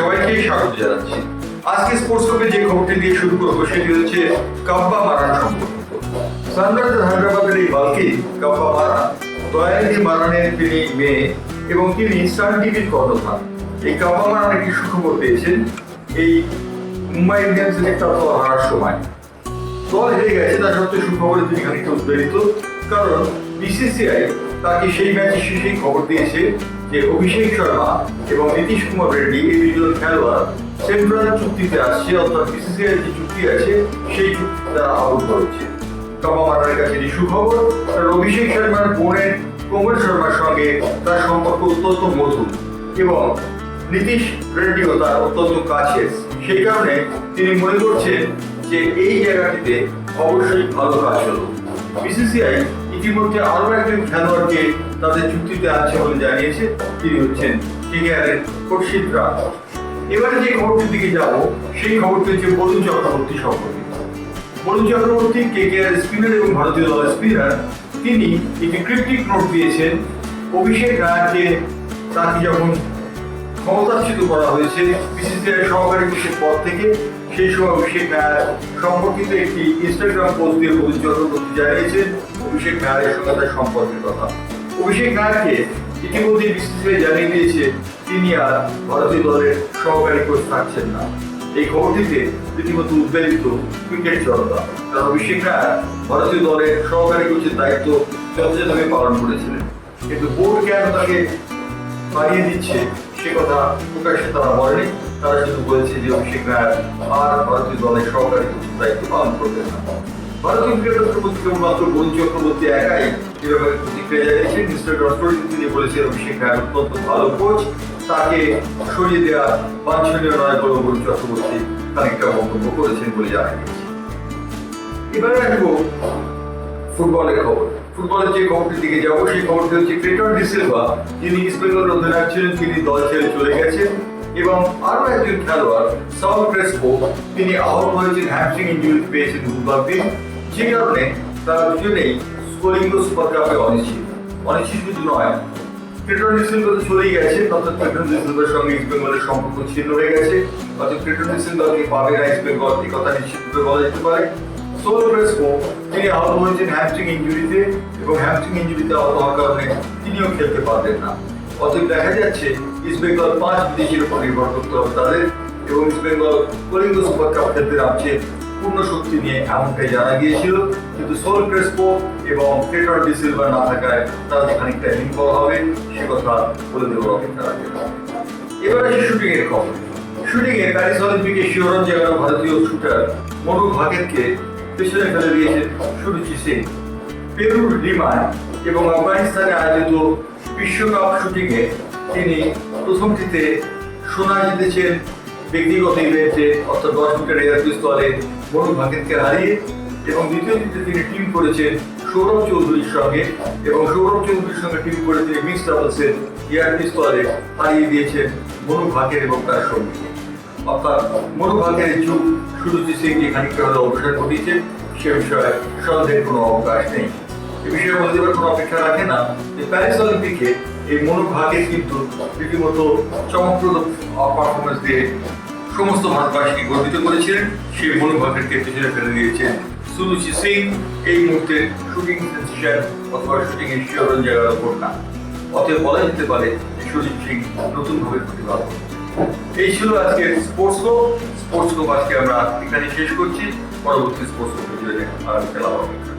স্বাগত জানাচ্ছি। আজকে স্পোর্টস কাপে যে খবরটি দিয়ে শুরু করব, সেটি হচ্ছে কাব্বা মারান সম্পর্কিত সানরাইজার্স হায়দ্রাবাদের এই বালকি কাব্বা মারান। দয়ানিধি মারানের তিনি মেয়ে এবং তিনি সান টিভির কর্ণধার। এই কাব্বা মারান একটি সুখবর পেয়েছেন এই মুম্বাই ইন্ডিয়ান্সের একটা দল হারার সময়। দল হেরে গেছে, তা সত্ত্বেও সুখবরে তিনি খানিকটা উদ্বেলিত। কারণ বিসিসিআই তাকে সেই ম্যাচের শেষেই খবর দিয়েছে যে অভিষেক শর্মা এবং নীতিশ কুমার রেড্ডি এই দুজন খেলোয়াড় সেন্ট্রাল চুক্তিতে আসছে, অর্থাৎ বিসিসিআই যে চুক্তি আছে, সেই চুক্তি তারা আবদ্ধ হচ্ছে কাবা মারার কাছে এটি সুখবর কারণ অভিষেক শর্মার বোনের কোমল শর্মার সঙ্গে তার সম্পর্ক অত্যন্ত মধুর এবং নীতিশ রেড্ডিও তার অত্যন্ত কাছের। সেই কারণে তিনি মনে করছেন যে এই জায়গাটিতে অবশ্যই ভালো কাজ হলো বিসিসিআই ইতিমধ্যে আরও একজন খেলোয়াড়কে তাদের চুক্তিতে আছে বলে জানিয়েছে তিনি হচ্ছেন কেকেআরের খোরশিদ রাজ এবারে যে খবরটির দিকে যাব, সেই খবরটি হচ্ছে বরুণ চক্রবর্তী সম্পর্কে। বরুণ চক্রবর্তী কেকেআর স্পিনার এবং ভারতীয় দলের স্পিনার, তিনি একটি ক্রিপ্টিক নোট দিয়েছেন, অভিষেক রায়কে তাকে যখন ক্ষমতাচ্যুত করা হয়েছে বিসিসিআই সহকারী কোচের পদ থেকে সময় অভিষেক নায়ার সম্পর্কিত একটি ইনস্টাগ্রাম পোস্ট দিয়ে বরুণ চক্রবর্তী জানিয়েছেন অভিষেক নায়ারের সঙ্গে তার সম্পর্কের কথা। অভিষেক নায়ারকে ইতিমধ্যে বিসিসিআই জানিয়ে দিয়েছে, তিনি আর ভারতীয় দলের সহকারী কোচ থাকছেন না। এই খবরটিতে রীতিমতো উদ্বেলিত ক্রিকেট জনতা। কারণ অভিষেক নায়ার ভারতীয় দলের সহকারী কোচের দায়িত্ব যথাযথভাবে পালন করেছিলেন। কিন্তু বোর্ড কেন তাকে বাড়িয়ে দিচ্ছে সে কথা, প্রকাশ্যে তারা বলেনি। তারা শুধু বলেছে যে অভিষেক রায় আর ভারতীয় দলের সহকারী দায়িত্ব পালন করবেন না। ভারতীয় ক্রিকেট প্রতি কেবলমাত্র বরুণ চক্রবর্তী একাই যেভাবে প্রতিক্রিয়া জানিয়েছেন। মিস্টার ডস্টোরিন তিনি বলেছেন, অভিষেক রায় অত্যন্ত ভালো কোচ তাকে সরিয়ে দেওয়া বাঞ্ছনীয় নয় বলে বরুণ চক্রবর্তী খানিকটা মন্তব্য করেছেন বলে জানা গিয়েছে। এবারে আসব ফুটবলের খবর। ফুটবলের যে খবরটির দিকে যাব, সেই খবরটি হচ্ছে ক্রেটন ডিসিলভা যিনি ইস্ট বেঙ্গল অধিনায়ক ছিলেন, তিনি দল ছেড়ে চলে গেছেন এবং আরও একজন খেলোয়াড় সাউথ ক্রেসপো তিনি আহত হয়েছেন হ্যামস্ট্রিং ইঞ্জুরি পেয়েছেন বুধবার দিন যে কারণে তারা দুজনেই স্কোরিং সুপার কাপে অনিশ্চিত। অনিশ্চিত শুধু নয় ক্রেটন ডিসিলভা তো চলেই গেছে, অর্থাৎ ক্রেটন ডিসিলভার সঙ্গে ইস্ট সম্পর্ক ছিন্ন হয়ে গেছে। অর্থাৎ ক্রেটন ডিসিলভাকে পাবে না ইস্ট বেঙ্গল কথা নিশ্চিতভাবে বলা যেতে পারে। সোল ক্রেসপো তিনি আহত হয়েছেন হ্যামস্ট্রিং ইঞ্জুরিতে এবং হ্যামস্ট্রিং ইঞ্জুরিতে আহত হওয়ার কারণে তিনিও খেলতে পারবেন না। অতএব দেখা যাচ্ছে ইস্ট বেঙ্গল পাঁচ বিদেশির উপর নির্ভর করতে হবে তাদের এবং East Bengal Kalinga super cup খেলতে নামছে পূর্ণ শক্তি নিয়ে এমনটাই জানা গিয়েছিল। কিন্তু সোল ক্রেসপো এবং ক্রেটর ডিসিলভার না থাকায় তারা খানিকটা হিমফল হবে, সে কথা বলে দেওয়ার অপেক্ষা রাখে এবার আসি শুটিং এর খবর। শুটিং এ প্যারিস অলিম্পিকে শিহরণ জাগানো ভারতীয় শুটার মনু ভাগেতকে পেছনে ফেলে দিয়েছেন সুরুচি সিং পেরুর লিমায় এবং আফগানিস্তানে আয়োজিত বিশ্বকাপ শুটিং এ তিনি প্রথমটিতে সোনা জিতেছেন। ব্যক্তিগত ইভেন্টে অর্থাৎ দশ মিটার এয়ার পিস্তলে মনু ভাগেতকে হারিয়ে এবং দ্বিতীয়টিতে তিনি টিম করেছেন সৌরভ চৌধুরীর সঙ্গে এবং সৌরভ চৌধুরীর সঙ্গে টিম করে তিনি মিক্স ডাবলসের এয়ার পিস্তলে হারিয়ে দিয়েছেন মনু ভাগের এবং তার সঙ্গীকে অর্থাৎ মনোভাগের যুগ সুরুচি সিং যে খানিকটা হলে অবসর ঘটিয়েছে, সে বিষয়ে সন্দেহের কোনো অবকাশ নেই। এ বিষয়ে বলতে কোনো অপেক্ষা রাখে না যে প্যারিস অলিম্পিকে এই মনোভাগের কিন্তু রীতিমতো চমকপ্রদ পারফরমেন্স দিয়ে সমস্ত ভারতবাসীকে গর্বিত করেছিলেন সেই মনোভাগেরকে পিছনে ফেলে দিয়েছেন সুরুচি সিং। এই মুহূর্তে শুটিং সেন্সেশন অথবা শুটিং এর জায়গার ওপর না। অতএব বলা যেতে পারে সুরজিৎ সিং নতুনভাবে প্রতিভাব এই ছিল আজকে স্পোর্টস কো স্পোর্টস কো আজকে আমরা এখানে শেষ করছি। পরবর্তী স্পোর্টস কো ভিডিও দেখা হবে